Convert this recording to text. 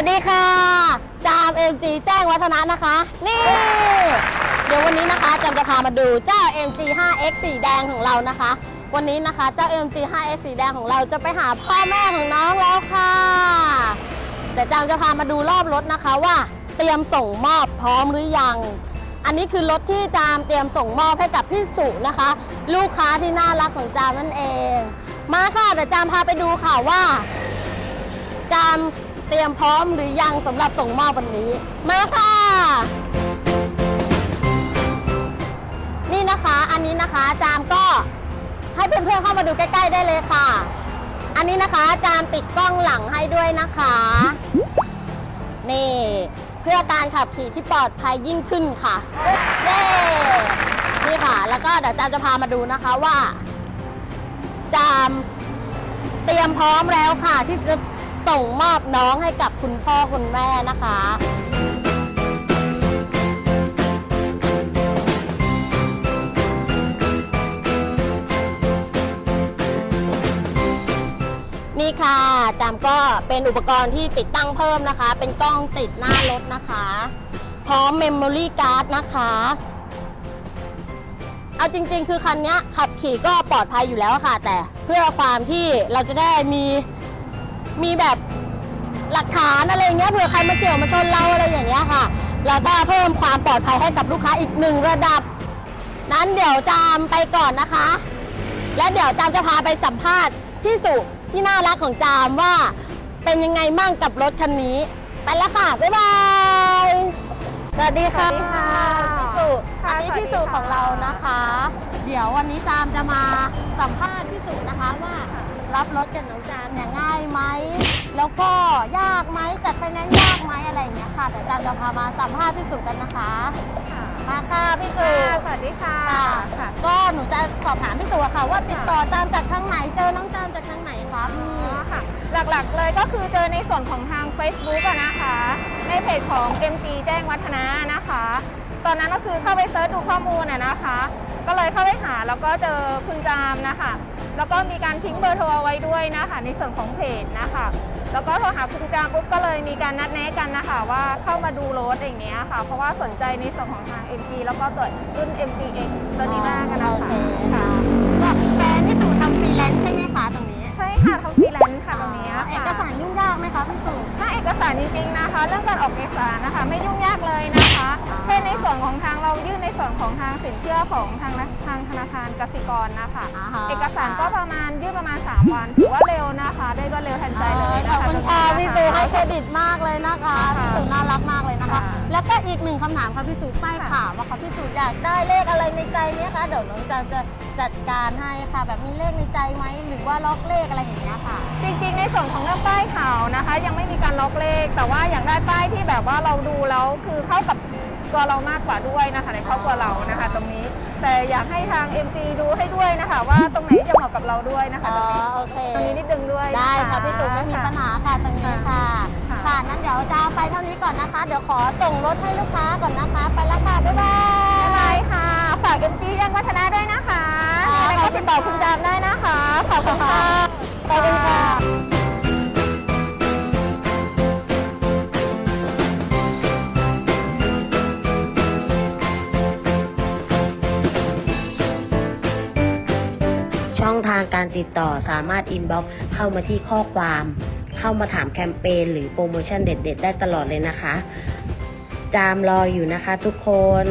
สดีค่ะ จาม MG แจ้งวัฒนะนะคะ นี่ เดี๋ยววันนี้นะคะจำจะพามาดูเจ้า MG 5X สีแดงของเรานะคะ วันนี้นะคะเจ้า MG 5X สีแดงของเราจะไปหาพ่อแม่ของน้องแล้วค่ะเดี๋ยวจางจะพามาดูรอบรถนะคะว่า เตรียมส่งมอบพร้อมหรือยัง อันนี้คือรถที่จามเตรียมส่งมอบให้กับพี่สุนะคะ ลูกค้าที่น่ารักของจามนั่นเอง มาค่ะเดี๋ยวจามพาไปดูค่ะว่า จาม เตรียมพร้อมหรือยังสำหรับส่งมอบวันนี้ มาค่ะ นี่นะคะอันนี้นะคะจามก็ให้เพื่อนๆเข้ามาดูใกล้ ๆ ได้เลยค่ะ อันนี้นะคะจามติดกล้องหลังให้ด้วยนะคะนี่เพื่อการขับขี่ที่ปลอดภัยยิ่งขึ้นค่ะเย้นี่ค่ะ แล้วก็เดี๋ยวจามจะพามาดูนะคะว่า จามเตรียมพร้อมแล้วค่ะที่จะ ส่งมอบน้องให้กับคุณพ่อคุณแม่นะคะนี่ค่ะจามก็เป็นอุปกรณ์ที่ติดตั้งเพิ่มนะคะ เป็นกล้องติดหน้ารถนะคะ พร้อมเมมโมรี่การ์ดนะคะ เอาจริงๆ คือคันนี้ขับขี่ก็ปลอดภัยอยู่แล้วค่ะ แต่เพื่อความที่เราจะได้มี มีแบบหลักฐานอะไรอย่างเงี้ยเผื่อใครมาเฉี่ยวมาชนเราอะไรอย่างเงี้ยค่ะเราก็เพิ่มความปลอดภัยให้กับลูกค้าอีกหนึ่งระดับ นั้นเดี๋ยวจามไปก่อนนะคะ และเดี๋ยวจามจะพาไปสัมภาษณ์พี่สุที่น่ารักของจามว่าเป็นยังไงมั่งกับรถคันนี้ ไปแล้วค่ะ บ๊ายบาย สวัสดีค่ะสวัสดีค่ะพี่สุค่ะอันนี้สวัสดีพี่สุของค่ะเรานะคะ เดี๋ยววันนี้จามจะมาสัมภาษณ์พี่สุนะคะว่า รับรถกับน้องจามเนี่ยง่ายไหม แล้วก็ยากไหมจัดไฟแนนซ์ยากไหมอะไรอย่างเงี้ยค่ะเดี๋ยวจามจะพามาสัมภาษณ์พี่สุกันนะคะมาค่ะพี่สุค่ะสวัสดีค่ะค่ะค่ะ ก็หนูจะสอบถามพี่สุอะค่ะ ว่าติดต่อจามจากทางไหนเจอน้องจามจากทางไหนคะอ๋พี่อค่ะ หลักๆเลยก็คือเจอในส่วนของทาง Facebook อะนะคะ ในเพจของ MG แจ้งวัฒนะนะคะ ตอนนั้นก็คือเข้าไปเซิร์ชดูข้อมูลอะนะคะ ก็เลยเข้าไปหาแล้วก็เจอคุณจามนะคะ แล้วก็มีการทิ้งเบอร์โทรเอาไว้ด้วยนะคะ ในส่วนของเพจนะคะ แล้วก็โทรหาคุณจามปุ๊บก็เลยมีการนัดแนะกันนะคะ ว่าเข้ามาดูรถอย่างเงี้ยค่ะ เพราะว่าสนใจในส่วนของทาง MG แล้วก็ตัวรุ่น MGX ตัวนี้มากกันนะคะโอเคค่ะก็แฟนพี่สุทำฟรีแลนซ์ใช่ไหมคะตรงนี้ ใช่ค่ะทำฟรีแลนซ์ค่ะตรงนี้ค่ะเอกสารยุ่งยากไหมคะพี่สุถ้าเอกสารจริงๆนะคะ เรื่องการออกเอกสารนะคะ ส่วนของทางสินเชื่อของทางทางธนาคารกสิกรนะคะาฮะ เอกสารก็ประมาณยื่นประมาณ 3 วันถือว่าเร็วนะคะ ได้รวดเร็วทันใจเลยขนะอบคะคุณค่ะตรงนี้พี่สุนะให้คะเครดิตมากเลยนะคะค่ะพี่สุน่ารักมากเลยนะคะ ค่ะ แล้วก็อีกหนึ่งคำถามค่ะพี่สุป้ายถามว่าค่ะพี่สุอยากได้เลขอะไรในใจไหมคะเดี๋ยวน้องจามจะจัดการให้ค่ะ แบบมีเลขในใจไหมหรือว่าล็อกเลขอะไรอย่างเงี้ยค่ะ จริงๆ ในส่วนของเรื่องป้ายขาวนะคะ ยังไม่มีการล็อกเลข แต่ว่าอยากได้ป้ายที่แบบว่าเราดูแล้วคือเข้ากับ ตัวเรามากกว่าด้วยนะคะในครอบครัวเรานะคะ ตรงนี้ แต่อยากให้ทาง MG ดูให้ด้วยนะคะ ว่าตรงไหนจะเหมาะกับเราด้วยนะคะอ๋ตอรงนี้โอเค ตรงนี้นิดนึงด้วยนได้ค่ะพี่สุไม่มีปัญหาค่ะตรงนี้ค่ะค่ะ ค่ะนั้นเดี๋ยวจะไปเท่านี้ก่อนนะคะ เดี๋ยวขอส่งรถให้ลูกค้าก่อนนะคะ ไปแล้วค่ะบ๊ายบายบ๊ายบายค่ะ ฝาก MG แจ้งวัฒนะด้วยนะคะมีอะไรก็ติดต่อคุณจามได้นะคะขอบคุณค่ะขอบคุณค่ะ องทางการติดต่อสามารถอินบ็อกซ์เข้ามาที่ข้อความ เข้ามาถามแคมเปญหรือโปรโมชั่นเด็ด ๆ ได้ตลอดเลยนะคะ จามรออยู่นะคะทุกคน